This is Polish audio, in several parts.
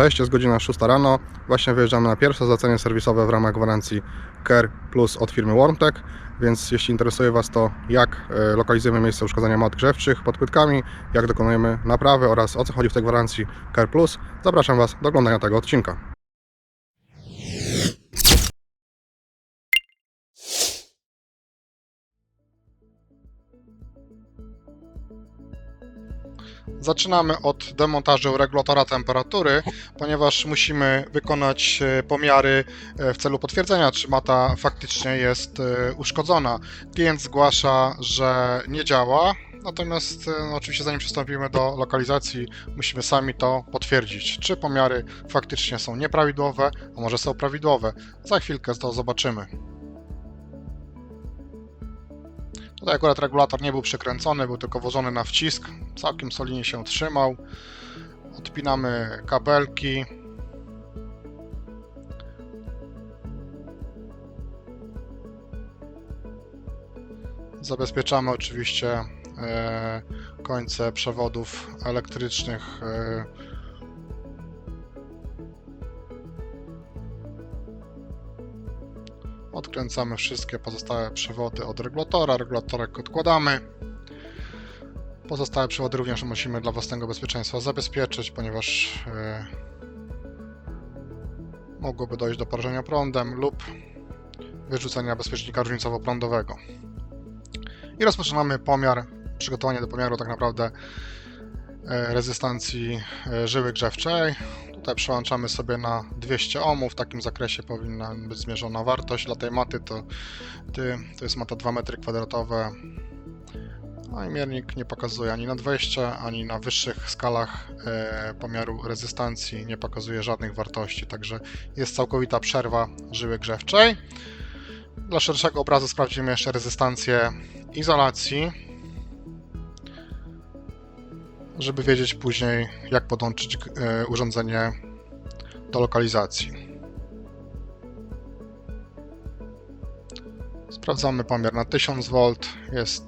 Cześć, jest godzina 6 rano. Właśnie wyjeżdżamy na pierwsze zlecenie serwisowe w ramach gwarancji Care Plus od firmy Warmtech. Więc jeśli interesuje Was to, jak e, lokalizujemy miejsce uszkodzenia mat grzewczych pod płytkami, jak dokonujemy naprawy oraz o co chodzi w tej gwarancji Care Plus, zapraszam Was do oglądania tego odcinka. Zaczynamy od demontażu regulatora temperatury, ponieważ musimy wykonać e, pomiary e, w celu potwierdzenia, czy mata faktycznie jest e, uszkodzona. Klient zgłasza, że nie działa, natomiast no, oczywiście zanim przystąpimy do lokalizacji, musimy sami to potwierdzić, czy pomiary faktycznie są nieprawidłowe, a może są prawidłowe. Za chwilkę to zobaczymy. Tutaj akurat regulator nie był przykręcony, był tylko włożony na wcisk. Całkiem solidnie się trzymał. Odpinamy kabelki. Zabezpieczamy oczywiście e, końce przewodów elektrycznych. Odkręcamy wszystkie pozostałe przewody od regulatora. Regulatorek odkładamy. Pozostałe przewody również musimy dla własnego bezpieczeństwa zabezpieczyć, ponieważ e, mogłoby dojść do porażenia prądem lub wyrzucenia bezpiecznika różnicowo-prądowego. I rozpoczynamy pomiar, przygotowanie do pomiaru tak naprawdę e, rezystancji e, żyły grzewczej. Tutaj przełączamy sobie na 200 ohmów, w takim zakresie powinna być zmierzona wartość. Dla tej maty to, to jest mata 2 metry kwadratowe. No i miernik nie pokazuje ani na 20, ani na wyższych skalach e, pomiaru rezystancji nie pokazuje żadnych wartości, także jest całkowita przerwa żyły grzewczej. Dla szerszego obrazu sprawdzimy jeszcze rezystancję izolacji, żeby wiedzieć później, jak podłączyć e, urządzenie do lokalizacji. Sprawdzamy pomiar na 1000 V, jest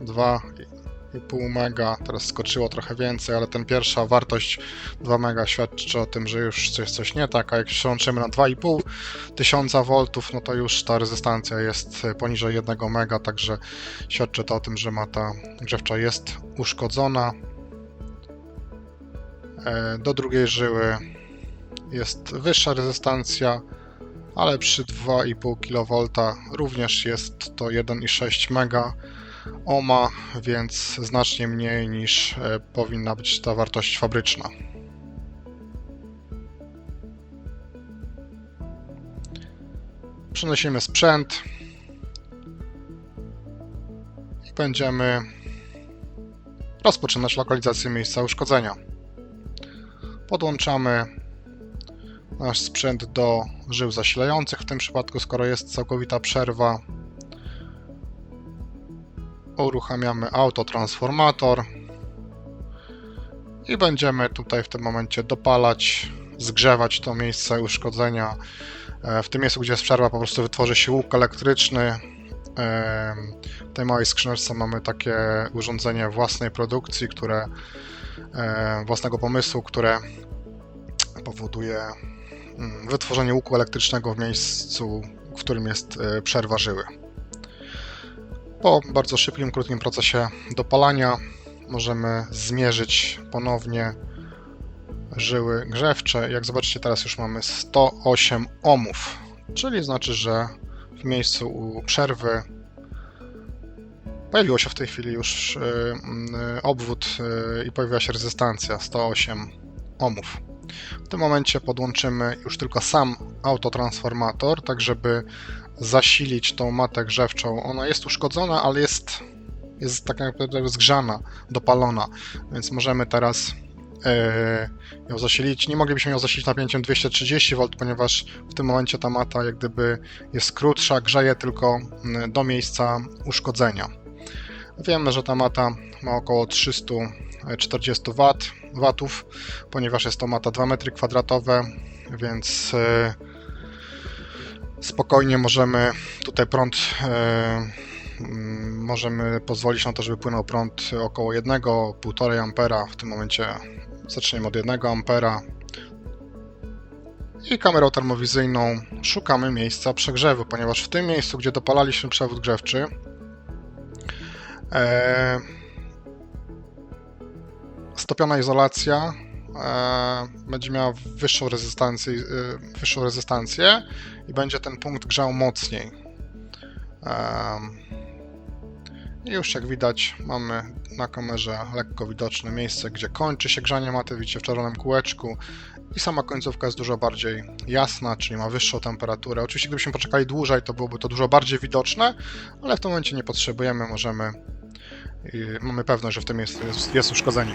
2,5 mega, teraz skoczyło trochę więcej, ale ten pierwsza wartość 2 mega świadczy o tym, że już coś, coś nie tak, a jak przełączymy na 2,5 tysiąca V, no to już ta rezystancja jest poniżej 1 mega, także świadczy to o tym, że mata grzewcza jest uszkodzona. E, Do drugiej żyły jest wyższa rezystancja, ale przy 2,5 kV również jest to 1,6 mega ohma, więc znacznie mniej niż e, powinna być ta wartość fabryczna. Przenosimy sprzęt i będziemy rozpoczynać lokalizację miejsca uszkodzenia. Podłączamy nasz sprzęt do żył zasilających. W tym przypadku, skoro jest całkowita przerwa, uruchamiamy autotransformator i będziemy tutaj w tym momencie dopalać, zgrzewać to miejsce uszkodzenia. E, W tym miejscu, gdzie jest przerwa, po prostu wytworzy się łuk elektryczny. W tej małej skrzyneczce mamy takie urządzenie własnej produkcji, które własnego pomysłu, które powoduje mm, wytworzenie łuku elektrycznego w miejscu, w którym jest e, przerwa żyły. Po bardzo szybkim, krótkim procesie dopalania możemy zmierzyć ponownie żyły grzewcze. Jak zobaczycie, teraz już mamy 108 ohmów, czyli znaczy, że w miejscu u przerwy pojawiło się w tej chwili już e, mm, obwód e, i pojawiła się rezystancja 108 ohmów. W tym momencie podłączymy już tylko sam autotransformator, tak żeby zasilić tą matę grzewczą. Ona jest uszkodzona, ale jest, jest tak naprawdę zgrzana, dopalona, więc możemy teraz ją zasilić. Nie moglibyśmy ją zasilić napięciem 230 V, ponieważ w tym momencie ta mata jak gdyby jest krótsza, grzeje tylko mm, do miejsca uszkodzenia. Wiemy, że ta mata ma około 340 W, watów, ponieważ jest to mata 2 metry kwadratowe, więc e, spokojnie możemy tutaj prąd e, mm, możemy pozwolić na to, żeby płynął prąd około 1-1,5 ampera. W tym momencie zaczniemy od 1 ampera. I kamerą termowizyjną szukamy miejsca przegrzewu, ponieważ w tym miejscu, gdzie dopalaliśmy przewód grzewczy, e, stopiona izolacja e, będzie miała wyższą rezystancję, e, wyższą rezystancję i będzie ten punkt grzał mocniej. I już jak widać mamy na kamerze lekko widoczne miejsce, gdzie kończy się grzanie maty, widzicie w czerwonym kółeczku i sama końcówka jest dużo bardziej jasna, czyli ma wyższą temperaturę. Oczywiście gdybyśmy poczekali dłużej, to byłoby to dużo bardziej widoczne, ale w tym momencie nie potrzebujemy, możemy i mamy pewność, że w tym miejscu jest, jest uszkodzenie.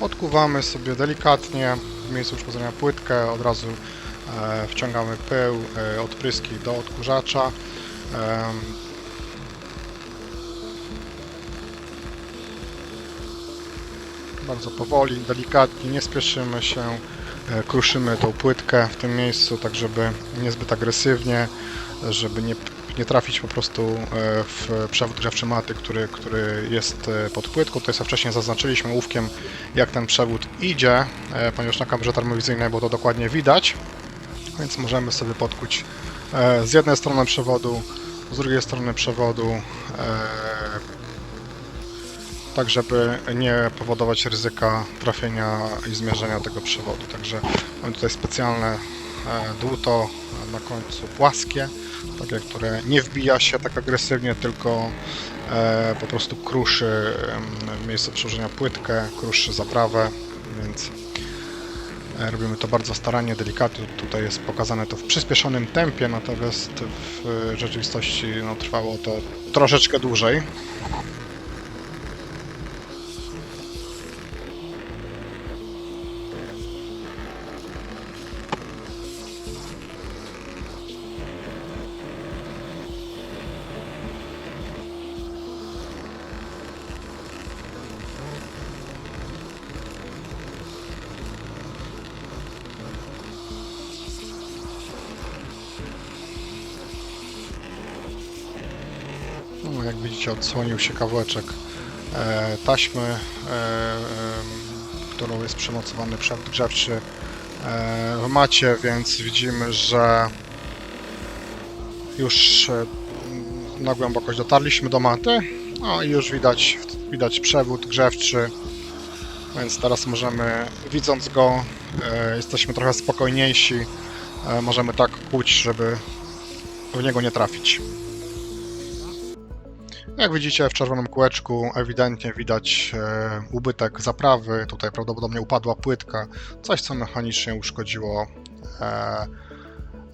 Odkuwamy sobie delikatnie w miejscu uszkodzenia płytkę, od razu e, wciągamy pył, e, odpryski do odkurzacza. Bardzo powoli, delikatnie, nie spieszymy się, e, kruszymy tą płytkę w tym miejscu, tak żeby niezbyt agresywnie, żeby nie, nie trafić po prostu e, w przewód grzewczy maty, który, który jest e, pod płytką. Tutaj sobie wcześniej zaznaczyliśmy ołówkiem, jak ten przewód idzie, e, ponieważ na kamerze termowizyjnej było to dokładnie widać, więc możemy sobie podkuć z jednej strony przewodu, z drugiej strony przewodu, tak żeby nie powodować ryzyka trafienia i zmierzenia tego przewodu. Także mamy tutaj specjalne dłuto na końcu płaskie, takie, które nie wbija się tak agresywnie, tylko e, po prostu kruszy miejsce przełożenia płytkę, kruszy zaprawę, więc e, robimy to bardzo starannie, delikatnie. Tutaj jest pokazane to w przyspieszonym tempie, natomiast w rzeczywistości no, trwało to troszeczkę dłużej. Widzicie, odsłonił się kawałeczek e, taśmy, e, e, którą jest przymocowany przewód grzewczy w macie, więc widzimy, że już na głębokość dotarliśmy do maty. No i już widać, widać przewód grzewczy, więc teraz możemy, widząc go, jesteśmy trochę spokojniejsi. Możemy tak kłuć, żeby w niego nie trafić. Jak widzicie w czerwonym kółeczku ewidentnie widać e, ubytek zaprawy, tutaj prawdopodobnie upadła płytka, coś co mechanicznie uszkodziło e,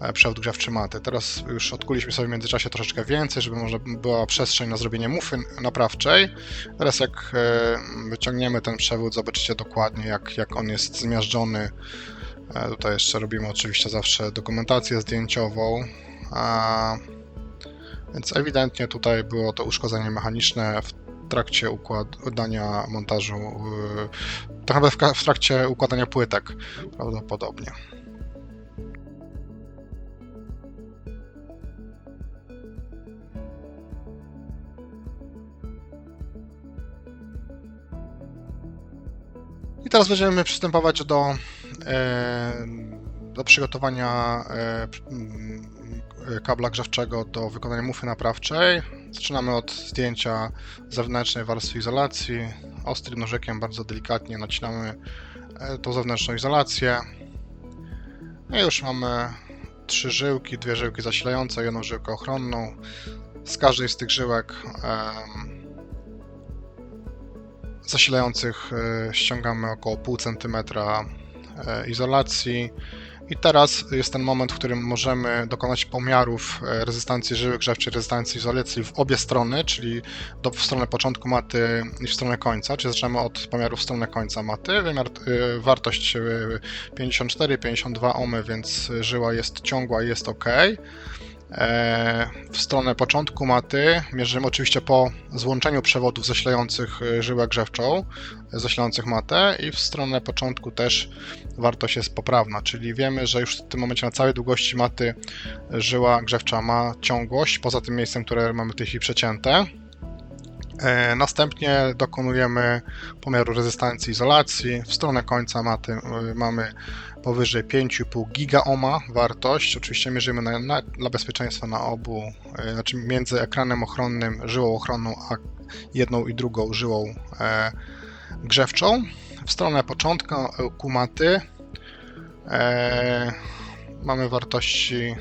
e, przewód grzewczy maty. Teraz już odkuliśmy sobie w międzyczasie troszeczkę więcej, żeby może była przestrzeń na zrobienie mufy naprawczej. Teraz jak e, wyciągniemy ten przewód, zobaczycie dokładnie jak, jak on jest zmiażdżony. E, tutaj jeszcze robimy oczywiście zawsze dokumentację zdjęciową. Więc ewidentnie tutaj było to uszkodzenie mechaniczne w trakcie układania montażu, yy, tak naprawdę w, trakcie układania płytek prawdopodobnie. I teraz będziemy przystępować do, e, do przygotowania mm, kabla grzewczego do wykonania mufy naprawczej. Zaczynamy od zdjęcia zewnętrznej warstwy izolacji. Ostrym nożykiem bardzo delikatnie nacinamy e, tą zewnętrzną izolację. No I już mamy trzy żyłki, dwie żyłki zasilające, jedną żyłkę ochronną. Z każdej z tych żyłek zasilających e, ściągamy około pół centymetra e, izolacji. I teraz jest ten moment, w którym możemy dokonać pomiarów e, rezystancji żyły grzewczej, rezystancji izolacji w obie strony, czyli do, w stronę początku maty i w stronę końca, czyli zaczynamy od pomiaru w stronę końca maty. Wymiar, e, wartość e, 54-52 ohmy, więc żyła jest ciągła i jest ok. E, W stronę początku maty mierzymy oczywiście po złączeniu przewodów zasilających e, żyłę grzewczą, e, zasilających matę i w stronę początku też wartość jest poprawna, czyli wiemy, że już w tym momencie na całej długości maty żyła grzewcza ma ciągłość, poza tym miejscem, które mamy w tej chwili przecięte. Następnie dokonujemy pomiaru rezystancji izolacji. W stronę końca maty mamy powyżej 5,5 gigaoma wartość. Oczywiście mierzymy na, na, dla bezpieczeństwa na obu, y, znaczy między ekranem ochronnym, żyłą ochronną, a jedną i drugą żyłą e, grzewczą. W stronę początku maty e, mamy wartości,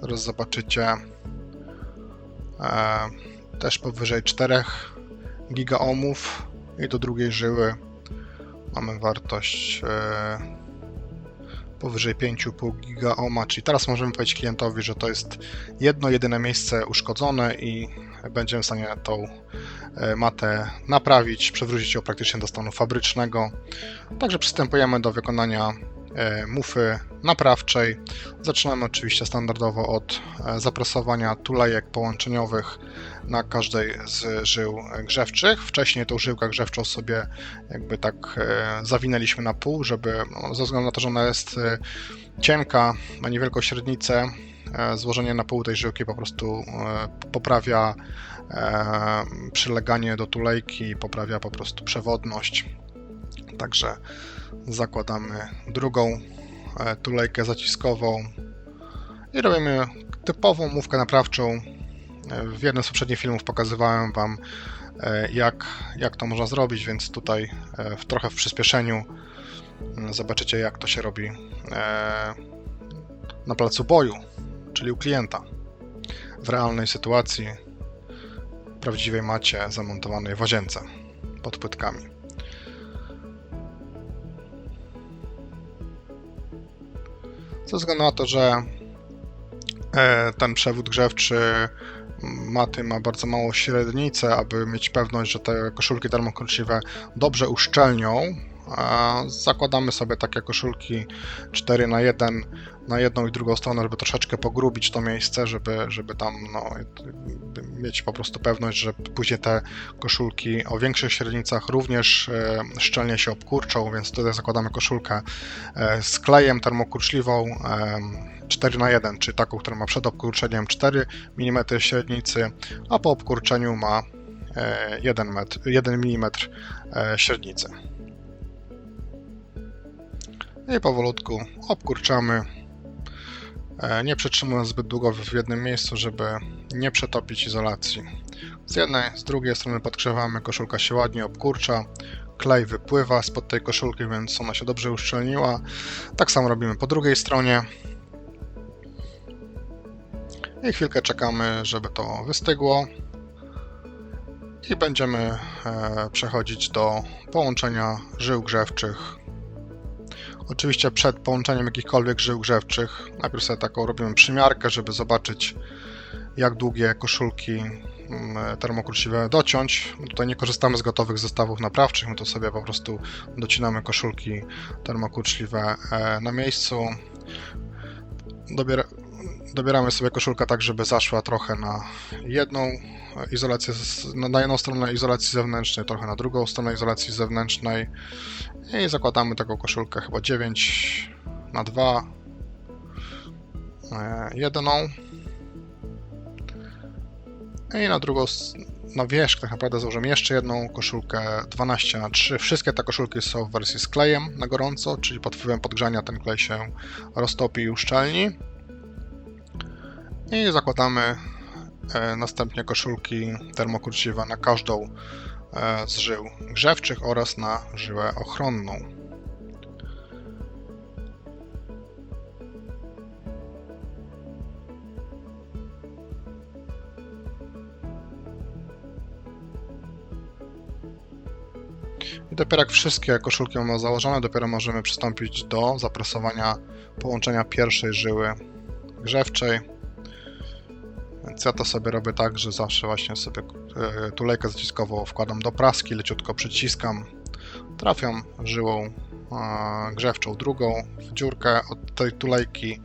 zaraz zobaczycie, e, też powyżej 4 gigaohmów i do drugiej żyły mamy wartość e, powyżej 5,5 gigaoma, czyli teraz możemy powiedzieć klientowi, że to jest jedno, jedyne miejsce uszkodzone i będziemy w stanie tą e, matę naprawić, przywrócić ją praktycznie do stanu fabrycznego. Także przystępujemy do wykonania mufy naprawczej. Zaczynamy oczywiście standardowo od e, zapresowania tulejek połączeniowych na każdej z żył grzewczych. Wcześniej tą żyłkę grzewczą sobie jakby tak e, zawinęliśmy na pół, żeby no, ze względu na to, że ona jest e, cienka, ma niewielką średnicę, e, złożenie na pół tej żyłki po prostu e, poprawia e, przyleganie do tulejki, poprawia po prostu przewodność. Także zakładamy drugą e, tulejkę zaciskową i robimy typową mówkę naprawczą. E, W jednym z poprzednich filmów pokazywałem Wam, e, jak, jak to można zrobić, więc tutaj w, trochę w przyspieszeniu mm, zobaczycie, jak to się robi na placu boju, czyli u klienta. W realnej sytuacji, prawdziwej macie zamontowanej w łazience pod płytkami. Ze względu na to, że e, ten przewód grzewczy maty ma bardzo małą średnicę, aby mieć pewność, że te koszulki termokruczliwe dobrze uszczelnią. Zakładamy sobie takie koszulki 4 na 1 na jedną i drugą stronę, żeby troszeczkę pogrubić to miejsce, żeby, żeby tam no, mieć po prostu pewność, że później te koszulki o większych średnicach również e, szczelnie się obkurczą, więc tutaj zakładamy koszulkę e, z klejem termokurczliwą e, 4 na 1 czyli taką, która ma przed obkurczeniem 4 mm średnicy, a po obkurczeniu ma e, 1, metr, 1 mm e, średnicy. I powolutku obkurczamy, e, nie przytrzymując zbyt długo w jednym miejscu, żeby nie przetopić izolacji. Z jednej, z drugiej strony podgrzewamy, koszulka się ładnie obkurcza, klej wypływa spod tej koszulki, więc ona się dobrze uszczelniła. Tak samo robimy po drugiej stronie. I chwilkę czekamy, żeby to wystygło. I będziemy e, przechodzić do połączenia żył grzewczych. Oczywiście przed połączeniem jakichkolwiek żył grzewczych, najpierw sobie taką robimy przymiarkę, żeby zobaczyć jak długie koszulki mm, termokruczliwe dociąć. Tutaj nie korzystamy z gotowych zestawów naprawczych, my to sobie po prostu docinamy koszulki termokruczliwe e, na miejscu. Dobiera, dobieramy sobie koszulkę tak, żeby zaszła trochę na jedną izolację, na jedną stronę izolacji zewnętrznej, trochę na drugą stronę izolacji zewnętrznej i zakładamy taką koszulkę chyba 9 na 2 e, jedną. I na drugą na wierzch tak naprawdę założymy jeszcze jedną koszulkę 12 na 3 wszystkie te koszulki są w wersji z klejem na gorąco, czyli pod wpływem podgrzania ten klej się roztopi i uszczelni i zakładamy e, następnie koszulki termokurczliwe na każdą e, z żył grzewczych oraz na żyłę ochronną. I dopiero jak wszystkie koszulki mamy założone, dopiero możemy przystąpić do zapresowania połączenia pierwszej żyły grzewczej. Więc ja to sobie robię tak, że zawsze właśnie sobie e, tulejkę zaciskową wkładam do praski, leciutko przyciskam, trafiam żyłą e, grzewczą drugą w dziurkę od tej tulejki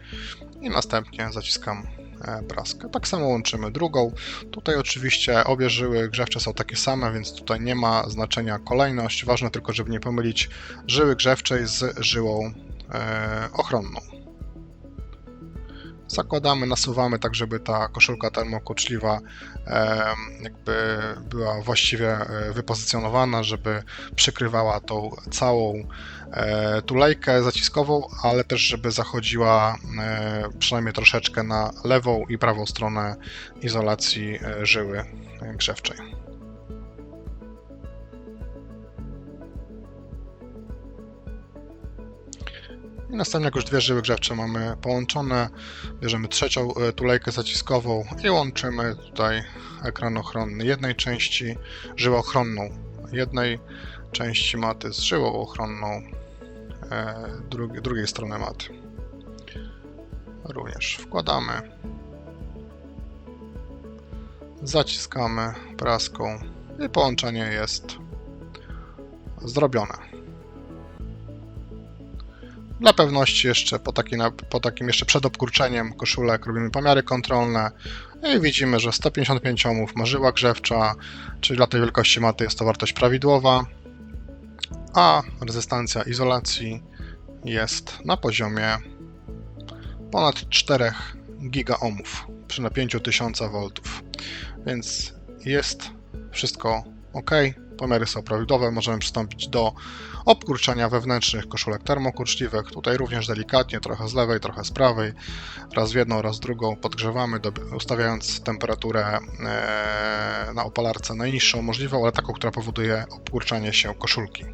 i następnie zaciskam e, praskę. Tak samo łączymy drugą. Tutaj oczywiście obie żyły grzewcze są takie same, więc tutaj nie ma znaczenia kolejność. Ważne tylko, żeby nie pomylić żyły grzewczej z żyłą ochronną. Zakładamy, nasuwamy tak, żeby ta koszulka termokurczliwa e, jakby była właściwie e, wypozycjonowana, żeby przykrywała tą całą e, tulejkę zaciskową, ale też żeby zachodziła e, przynajmniej troszeczkę na lewą i prawą stronę izolacji żyły grzewczej. I następnie, jak już dwie żyły grzewcze mamy połączone, bierzemy trzecią e, tulejkę zaciskową i łączymy tutaj ekran ochronny jednej części, żyłę ochronną jednej części maty z żyłą ochronną e, drugi, drugiej strony maty. Również wkładamy, zaciskamy praską i połączenie jest zrobione. Dla pewności jeszcze po, taki, po takim jeszcze przed obkurczeniem koszulek robimy pomiary kontrolne i widzimy, że 155 ohmów ma żyła grzewcza, czyli dla tej wielkości maty jest to wartość prawidłowa, a rezystancja izolacji jest na poziomie ponad 4 gigaohmów przy napięciu 1000 V. Więc jest wszystko ok, pomiary są prawidłowe, możemy przystąpić do obkurczania wewnętrznych koszulek termokurczliwych. Tutaj również delikatnie, trochę z lewej, trochę z prawej, raz w jedną, raz w drugą podgrzewamy, ustawiając temperaturę e, na opalarce najniższą możliwą, ale taką, która powoduje obkurczanie się koszulki.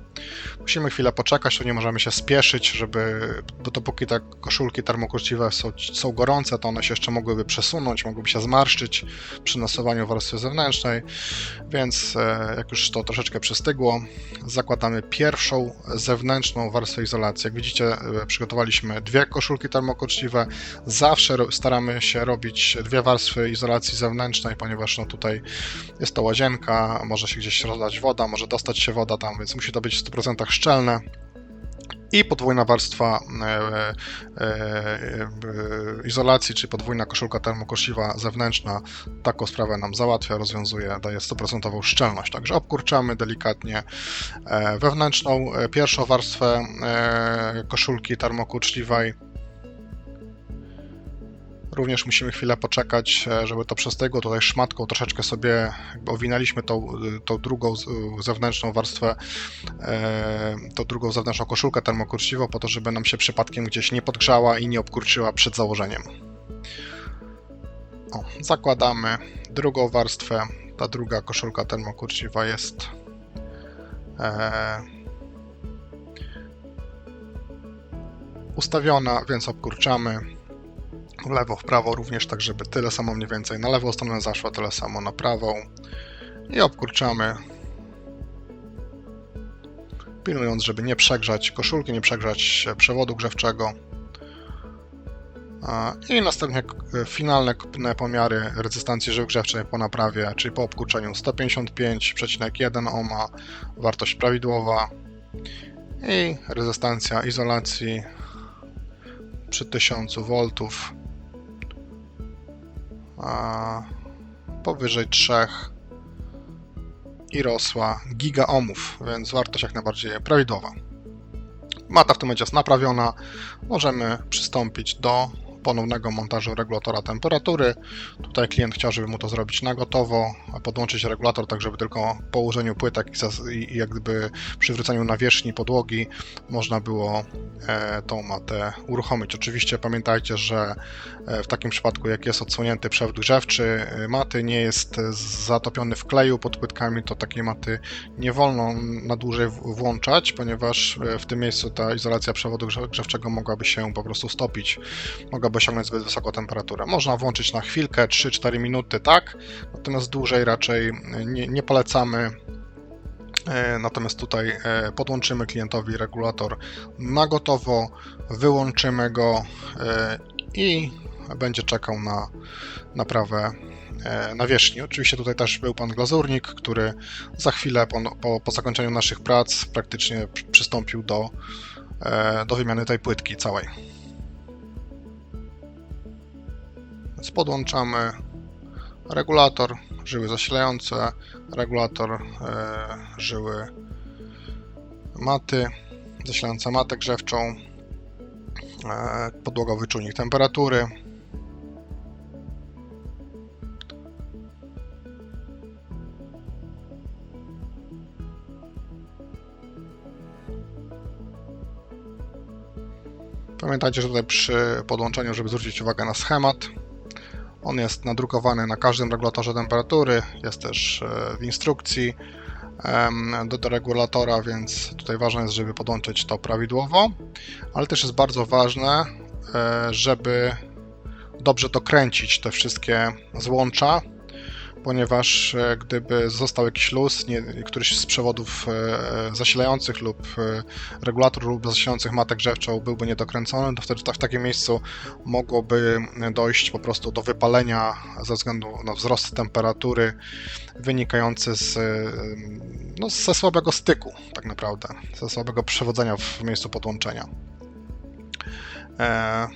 Musimy chwilę poczekać, tu nie możemy się spieszyć, żeby, bo dopóki te koszulki termokurczliwe są, są gorące, to one się jeszcze mogłyby przesunąć, mogłyby się zmarszczyć przy nasowaniu warstwy zewnętrznej, więc e, jak już to troszeczkę przystygło, zakładamy pierwszą zewnętrzną warstwę izolacji. Jak widzicie, e, przygotowaliśmy dwie koszulki termokurczliwe. Zawsze staramy się robić dwie warstwy izolacji zewnętrznej, ponieważ no tutaj jest to łazienka, może się gdzieś rozlać woda, może dostać się woda tam, więc musi to być w 100% szczelne i podwójna warstwa e, e, e, izolacji, czyli podwójna koszulka termokoszliwa zewnętrzna, taką sprawę nam załatwia, rozwiązuje, daje 100% szczelność. Także obkurczamy delikatnie e, wewnętrzną, e, pierwszą warstwę e, koszulki termokurczliwej Również musimy chwilę poczekać, e, żeby to przestygło. Tutaj szmatką troszeczkę sobie owinęliśmy tą, tą drugą zewnętrzną warstwę, e, tą drugą zewnętrzną koszulkę termokurczliwą, po to, żeby nam się przypadkiem gdzieś nie podgrzała i nie obkurczyła przed założeniem. O, zakładamy drugą warstwę. Ta druga koszulka termokurczliwa jest e, ustawiona, więc obkurczamy lewo, w prawo również, tak żeby tyle samo mniej więcej na lewą stronę zaszło, tyle samo na prawą. I obkurczamy. Pilnując, żeby nie przegrzać koszulki, nie przegrzać przewodu grzewczego. I następnie finalne pomiary rezystancji żył grzewczej po naprawie, czyli po obkurczeniu. 155,1 ohma, wartość prawidłowa. I rezystancja izolacji przy 1000 V a powyżej 3 i rosła gigaomów, więc wartość jak najbardziej prawidłowa. Mata w tym momencie jest naprawiona. Możemy przystąpić do ponownego montażu regulatora temperatury. Tutaj klient chciał, żeby mu to zrobić na gotowo, podłączyć regulator tak, żeby tylko po ułożeniu płytek i jak gdyby przywróceniu nawierzchni podłogi można było e, tą matę uruchomić. Oczywiście pamiętajcie, że e, w takim przypadku, jak jest odsłonięty przewód grzewczy e, maty, nie jest zatopiony w kleju pod płytkami, to takiej maty nie wolno na dłużej włączać, ponieważ w tym miejscu ta izolacja przewodu grzewczego mogłaby się po prostu stopić. Mogłaby osiągnąć zbyt wysoką temperaturę. Można włączyć na chwilkę, 3-4 minuty, tak, natomiast dłużej raczej nie, nie polecamy. E, natomiast tutaj e, podłączymy klientowi regulator na gotowo, wyłączymy go e, i będzie czekał na naprawę nawierzchni. Oczywiście tutaj też był pan glazurnik, który za chwilę po, po, po zakończeniu naszych prac praktycznie przystąpił do, do wymiany tej płytki całej. Więc podłączamy regulator, żyły zasilające, regulator e, żyły maty, zasilająca matę grzewczą, e, podłogowy czujnik temperatury. Pamiętajcie, że tutaj przy podłączeniu, żeby zwrócić uwagę na schemat, on jest nadrukowany na każdym regulatorze temperatury, jest też e, w instrukcji do, do regulatora, więc tutaj ważne jest, żeby podłączyć to prawidłowo, ale też jest bardzo ważne, e, żeby dobrze dokręcić te wszystkie złącza, ponieważ e, gdyby został jakiś luz, nie, któryś z przewodów e, zasilających lub e, regulator lub zasilających matę grzewczą byłby niedokręcony, to wtedy w takim miejscu mogłoby dojść po prostu do wypalenia ze względu na wzrost temperatury wynikający z, e, no, ze słabego styku, tak naprawdę, ze słabego przewodzenia w miejscu podłączenia. E,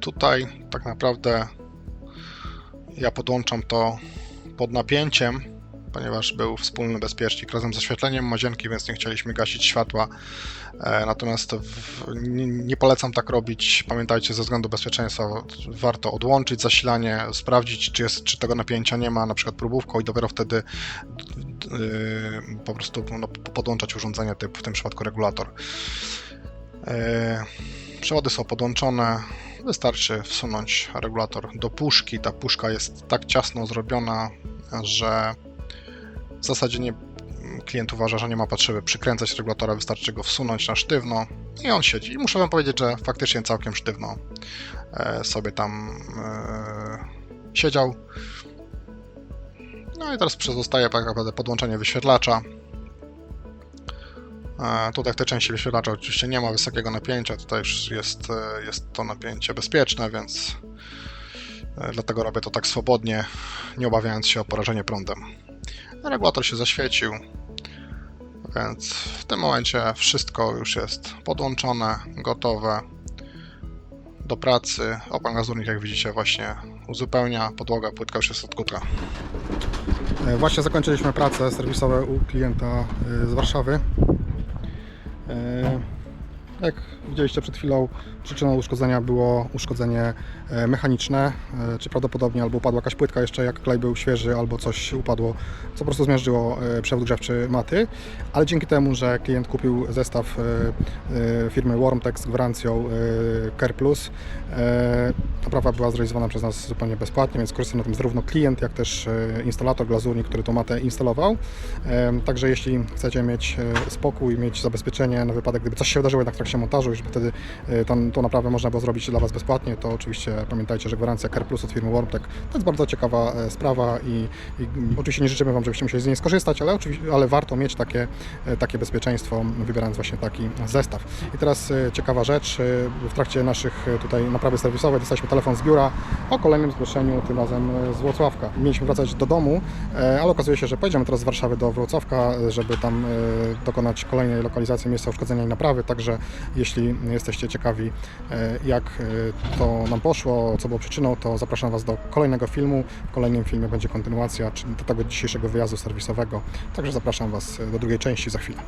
tutaj tak naprawdę ja podłączam to pod napięciem, ponieważ był wspólny bezpiecznik razem z oświetleniem łazienki, więc nie chcieliśmy gasić światła. E, Natomiast w, nie, nie polecam tak robić. Pamiętajcie, ze względu bezpieczeństwa warto odłączyć zasilanie, sprawdzić, czy, jest, czy tego napięcia nie ma, na przykład próbówką, i dopiero wtedy d- d- y, po prostu no, podłączać urządzenie typu w tym przypadku regulator. E, Przewody są podłączone. Wystarczy wsunąć regulator do puszki. Ta puszka jest tak ciasno zrobiona, że w zasadzie nie, klient uważa, że nie ma potrzeby przykręcać regulatora, wystarczy go wsunąć na sztywno i on siedzi. I muszę Wam powiedzieć, że faktycznie całkiem sztywno e, sobie tam e, siedział. No i teraz pozostaje tak naprawdę podłączenie wyświetlacza. Tutaj w tej części wyświetlacza oczywiście nie ma wysokiego napięcia, tutaj już jest, e, jest to napięcie bezpieczne, więc e, dlatego robię to tak swobodnie, nie obawiając się o porażenie prądem. Regulator się zaświecił, więc w tym momencie wszystko już jest podłączone, gotowe do pracy. Opan gazurnik, jak widzicie, właśnie uzupełnia, podłoga, płytka już jest odkuta. E, Właśnie zakończyliśmy prace serwisowe u klienta z Warszawy. E, Jak widzieliście przed chwilą, przyczyną uszkodzenia było uszkodzenie e, mechaniczne, e, czy prawdopodobnie albo upadła jakaś płytka jeszcze, jak klej był świeży, albo coś upadło, co po prostu zmiażdżyło e, przewód grzewczy maty. Ale dzięki temu, że klient kupił zestaw firmy Warmtex z gwarancją Care Plus, naprawa była zrealizowana przez nas zupełnie bezpłatnie, więc korzysta na tym zarówno klient, jak też instalator, glazurnik, który tą matę instalował. Także jeśli chcecie mieć spokój, mieć zabezpieczenie na wypadek, gdyby coś się wydarzyło jednak trakcie montażu, żeby wtedy e, tą, tą naprawę można było zrobić dla Was bezpłatnie, to oczywiście pamiętajcie, że gwarancja Care Plus od firmy Warmtech to jest bardzo ciekawa e, sprawa i, i oczywiście nie życzymy Wam, żebyście musieli z niej skorzystać, ale, ale warto mieć takie, e, takie bezpieczeństwo, wybierając właśnie taki zestaw. I teraz ciekawa rzecz, w trakcie naszych tutaj naprawy serwisowej dostaliśmy telefon z biura o kolejnym zgłoszeniu, tym razem z Włocławka. Mieliśmy wracać do domu, ale okazuje się, że pojedziemy teraz z Warszawy do Wrocławka, żeby tam dokonać kolejnej lokalizacji miejsca uszkodzenia i naprawy, także jeśli jesteście ciekawi e, jak e, to nam poszło, co było przyczyną, to zapraszam Was do kolejnego filmu. W kolejnym filmie będzie kontynuacja tego dzisiejszego wyjazdu serwisowego, także zapraszam Was do drugiej części za chwilę.